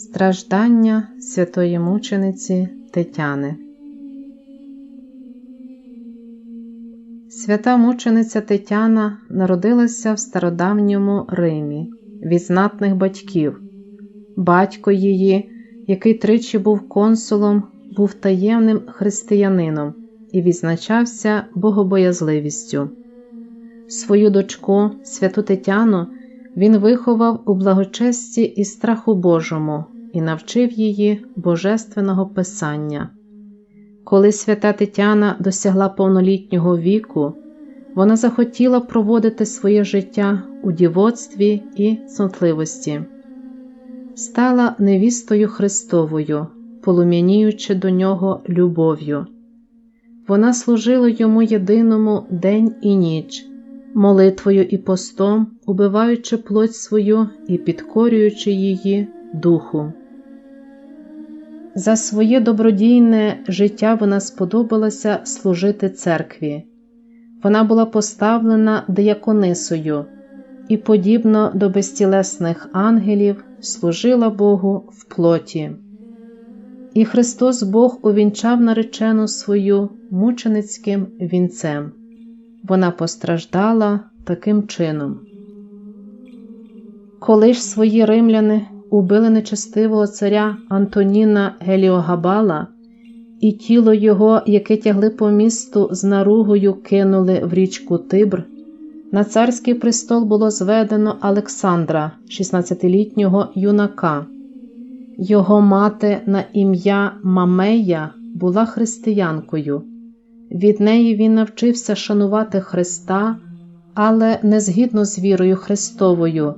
Страждання святої мучениці Тетяни. Свята мучениця Тетяна народилася в стародавньому Римі від знатних батьків. Батько її, який тричі був консулом, був таємним християнином і відзначався богобоязливістю. Свою дочку, святу Тетяну, він виховав у благочесті і страху Божому і навчив її божественного писання. Коли свята Тетяна досягла повнолітнього віку, вона захотіла проводити своє життя у дівоцтві і цнотливості, стала невістою Христовою, полум'яніючи до нього любов'ю. Вона служила йому єдиному день і ніч молитвою і постом, убиваючи плоть свою і підкорюючи її духу. За своє добродійне життя вона сподобалася служити церкві. Вона була поставлена дияконисою і, подібно до безтілесних ангелів, служила Богу в плоті. І Христос Бог увінчав наречену свою мученицьким вінцем вона постраждала таким чином. Коли ж свої римляни убили нечестивого царя Антоніна Геліогабала, і тіло його, яке тягли по місту з наругою, кинули в річку Тибр, на царський престол було зведено Олександра, 16-літнього юнака. Його мати на ім'я Мамея була християнкою. Від неї він навчився шанувати Христа, але не згідно з вірою Христовою,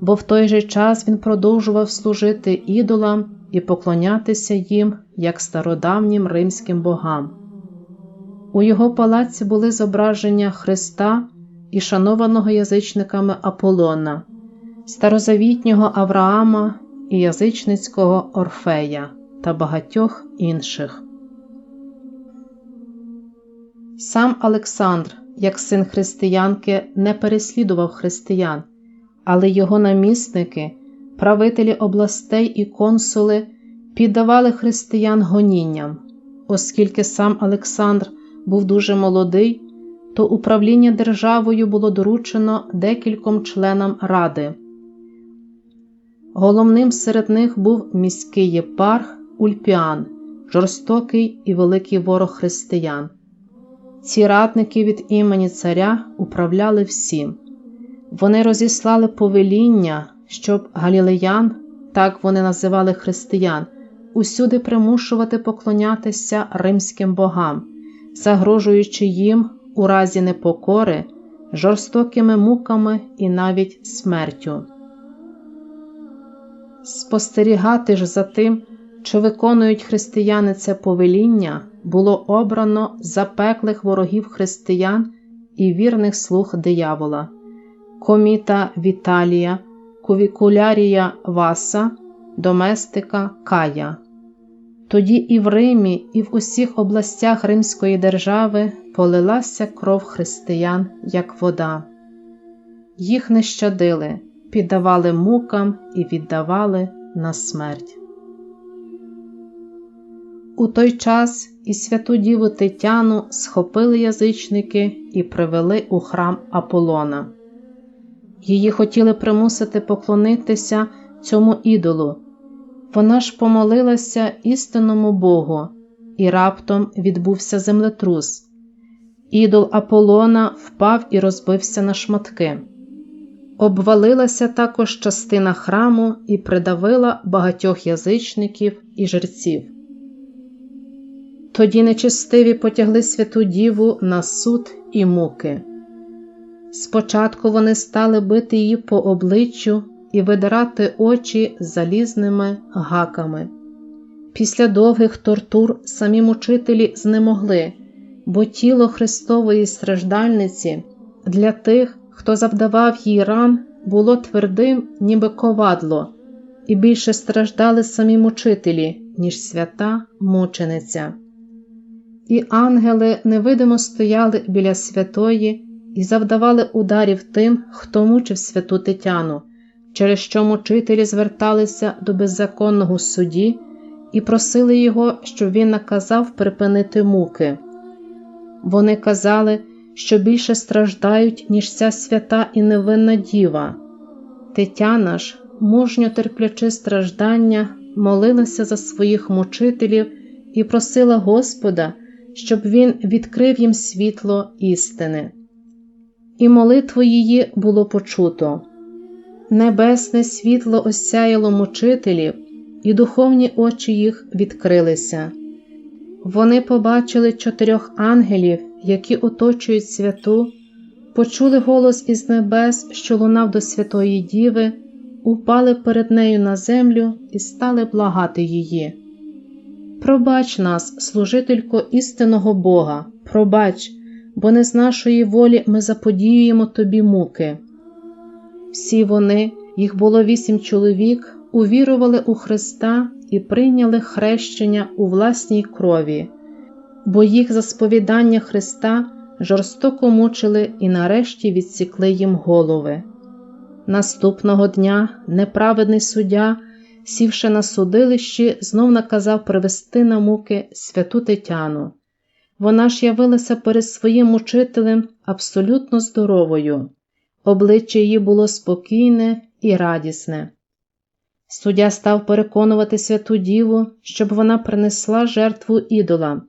бо в той же час він продовжував служити ідолам і поклонятися їм як стародавнім римським богам. У його палаці були зображення Христа і шанованого язичниками Аполлона, старозавітнього Авраама і язичницького Орфея та багатьох інших. Сам Олександр, як син християнки, не переслідував християн, але його намісники, правителі областей і консули піддавали християн гонінням, оскільки сам Олександр був дуже молодий, то управління державою було доручено декільком членам ради. Головним серед них був міський єпарх Ульпіан, жорстокий і великий ворог християн. Ці радники від імені царя управляли всім. Вони розіслали повеління, щоб галілеян, так вони називали християн, усюди примушувати поклонятися римським богам, загрожуючи їм у разі непокори, жорстокими муками і навіть смертю. Спостерігати ж за тим, що виконують християни це повеління було обрано запеклих ворогів християн і вірних слуг диявола, коміта Віталія, кувікулярія Васа, доместика Кая. Тоді і в Римі, і в усіх областях Римської держави полилася кров християн, як вода. Їх не щадили, піддавали мукам і віддавали на смерть. У той час і святу Діву Тетяну схопили язичники і привели у храм Аполлона. Її хотіли примусити поклонитися цьому ідолу. Вона ж помолилася істинному Богу, і раптом відбувся землетрус. Ідол Аполлона впав і розбився на шматки. Обвалилася також частина храму і придавила багатьох язичників і жерців. Тоді нечестиві потягли святу Діву на суд і муки. Спочатку вони стали бити її по обличчю і видирати очі залізними гаками. Після довгих тортур самі мучителі знемогли, бо тіло Христової страждальниці для тих, хто завдавав їй ран, було твердим, ніби ковадло, і більше страждали самі мучителі, ніж свята мучениця і ангели невидимо стояли біля святої і завдавали ударів тим, хто мучив святу Тетяну, через що мучителі зверталися до беззаконного судді і просили його, щоб він наказав припинити муки. Вони казали, що більше страждають, ніж ця свята і невинна діва. Тетяна ж, мужньо терплячи страждання, молилася за своїх мучителів і просила Господа, щоб він відкрив їм світло істини. І молитву її було почуто. Небесне світло осяяло мучителів, і духовні очі їх відкрилися. Вони побачили чотирьох ангелів, які оточують святу, почули голос із небес, що лунав до Святої Діви, упали перед нею на землю і стали благати її. Пробач нас, служителько істинного Бога, пробач, бо не з нашої волі ми заподіюємо тобі муки. Всі вони, їх було вісім чоловік, увірували у Христа і прийняли хрещення у власній крові, бо їх за сповідання Христа жорстоко мучили і нарешті відсікли їм голови. Наступного дня неправедний суддя, сівши на судилищі, знов наказав привести на муки святу Тетяну. Вона ж явилася перед своїм учителем абсолютно здоровою, обличчя її було спокійне і радісне. Суддя став переконувати святу діву, щоб вона принесла жертву ідола,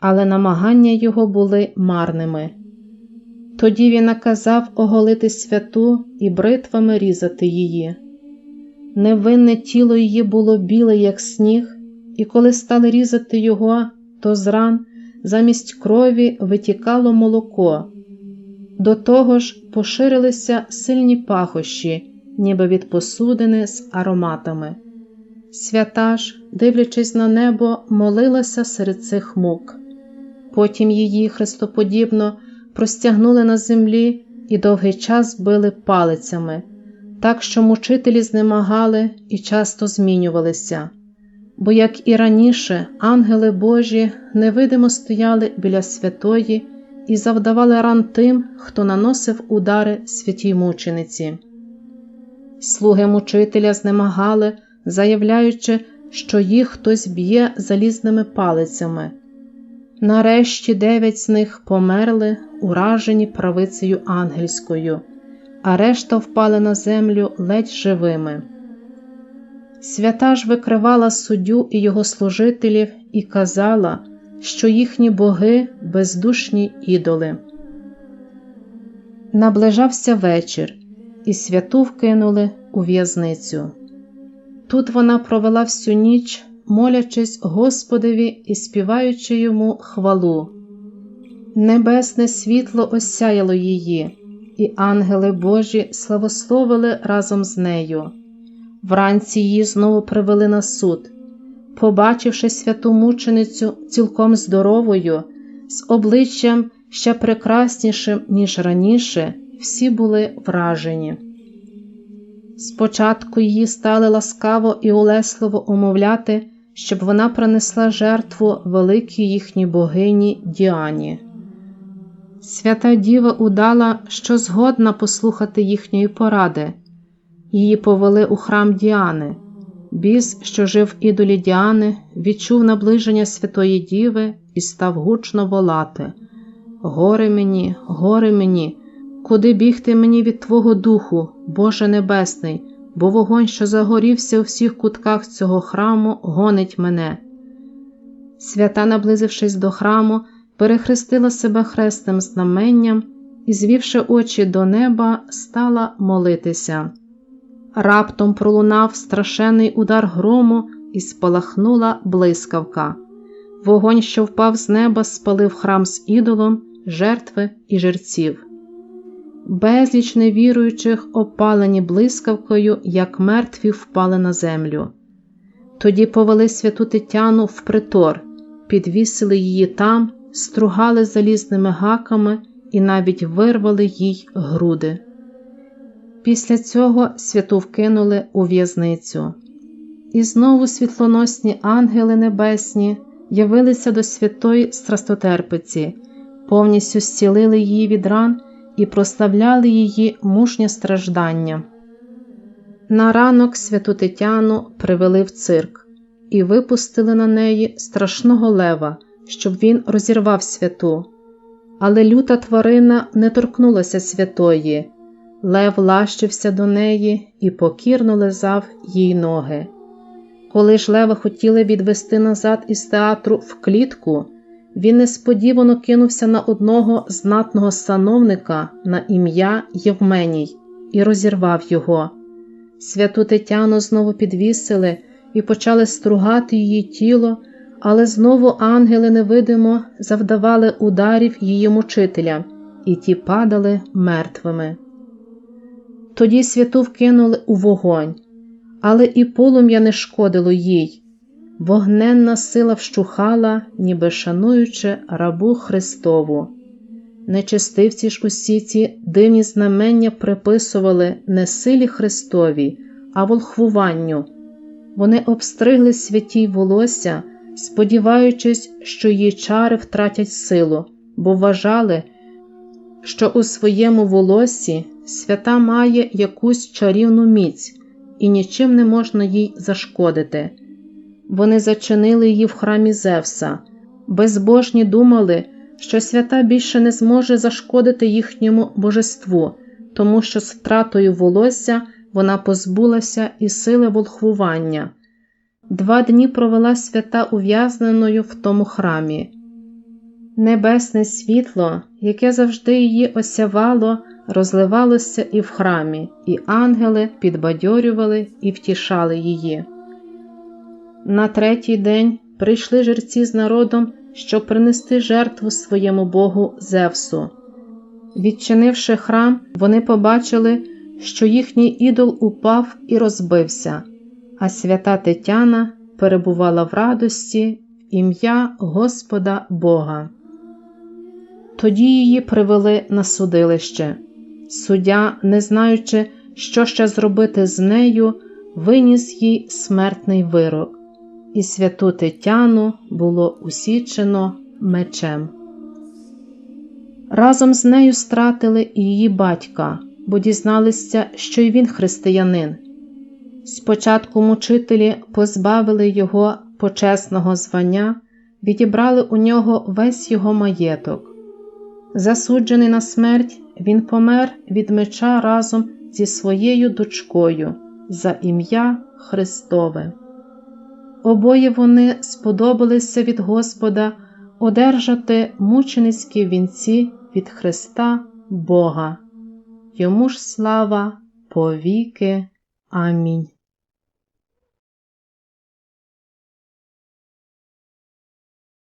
але намагання його були марними. Тоді він наказав оголити святу і бритвами різати її. Невинне тіло її було біле, як сніг, і коли стали різати його, то з ран замість крові витікало молоко. До того ж поширилися сильні пахощі ніби від посудини з ароматами. Свята ж, дивлячись на небо, молилася серед цих мук. Потім її хрестоподібно простягнули на землі і довгий час били палицями, так що мучителі знемагали і часто змінювалися. Бо, як і раніше, ангели Божі невидимо стояли біля святої і завдавали ран тим, хто наносив удари святій мучениці. Слуги мучителя знемагали, заявляючи, що їх хтось б'є залізними палицями. Нарешті дев'ять з них померли, уражені правицею ангельською, а решта впали на землю ледь живими. Свята ж викривала суддю і його служителів і казала, що їхні боги бездушні ідоли. Наближався вечір і святу вкинули у в'язницю. Тут вона провела всю ніч, молячись Господові і співаючи йому хвалу. Небесне світло осяяло її, і ангели Божі славословили разом з нею. Вранці її знову привели на суд. Побачивши святу мученицю цілком здоровою, з обличчям ще прекраснішим, ніж раніше, всі були вражені. Спочатку її стали ласкаво і улесливо умовляти, щоб вона принесла жертву великій їхній богині Діані. Свята Діва удала, що згодна послухати їхньої поради. Її повели у храм Діани. Біс, що жив в ідолі Діани, відчув наближення Святої Діви і став гучно волати: Горе мені, горе мені! Куди бігти мені від Твого Духу, Боже Небесний, бо вогонь, що загорівся у всіх кутках цього храму, гонить мене. Свята, наблизившись до храму, перехрестила себе хрестним знаменням і, звівши очі до неба, стала молитися. Раптом пролунав страшенний удар грому і спалахнула блискавка. Вогонь, що впав з неба, спалив храм з ідолом, жертви і жерців безліч невіруючих опалені блискавкою, як мертві впали на землю. Тоді повели святу Тетяну в притор, підвісили її там, стругали залізними гаками і навіть вирвали їй груди. Після цього святу вкинули у в'язницю. І знову світлоносні ангели небесні явилися до святої страстотерпиці, повністю зцілили її від ран і прославляли її мужнє страждання. На ранок святу Тетяну привели в цирк і випустили на неї страшного лева, щоб він розірвав святу. Але люта тварина не торкнулася святої. Лев лащився до неї і покірно лизав їй ноги. Коли ж лева хотіли відвести назад із театру в клітку, він несподівано кинувся на одного знатного сановника на ім'я Євменій і розірвав його. Святу Тетяну знову підвісили і почали стругати її тіло, але знову ангели невидимо завдавали ударів її мучителям, і ті падали мертвими. Тоді святу вкинули у вогонь, але і полум'я не шкодило їй. Вогненна сила вщухала, ніби шануючи рабу Христову. Нечистивці ж усі ці дивні знамення приписували не силі Христовій, а волхвуванню. Вони обстригли святій волосся, сподіваючись, що її чари втратять силу, бо вважали, що у своєму волосі свята має якусь чарівну міць, і нічим не можна їй зашкодити. Вони зачинили її в храмі Зевса, безбожні думали, що свята більше не зможе зашкодити їхньому божеству, тому що з втратою волосся вона позбулася і сили волхвування. Два дні провела свята ув'язненою в тому храмі. Небесне світло, яке завжди її осявало, розливалося і в храмі, і ангели підбадьорювали і втішали її. На третій день прийшли жерці з народом, щоб принести жертву своєму богу Зевсу. Відчинивши храм, вони побачили, що їхній ідол упав і розбився, а свята Тетяна перебувала в радості в ім'я Господа Бога. Тоді її привели на судилище. Суддя, не знаючи, що ще зробити з нею, виніс їй смертний вирок, і святу Тетяну було усічено мечем. Разом з нею стратили і її батька, бо дізналися, що й він християнин. Спочатку мучителі позбавили його почесного звання, відібрали у нього весь його маєток. Засуджений на смерть, він помер від меча разом зі своєю дочкою за ім'я Христове. Обоє вони сподобалися від Господа одержати мученицькі вінці від Христа Бога. Йому ж слава повіки. Амінь.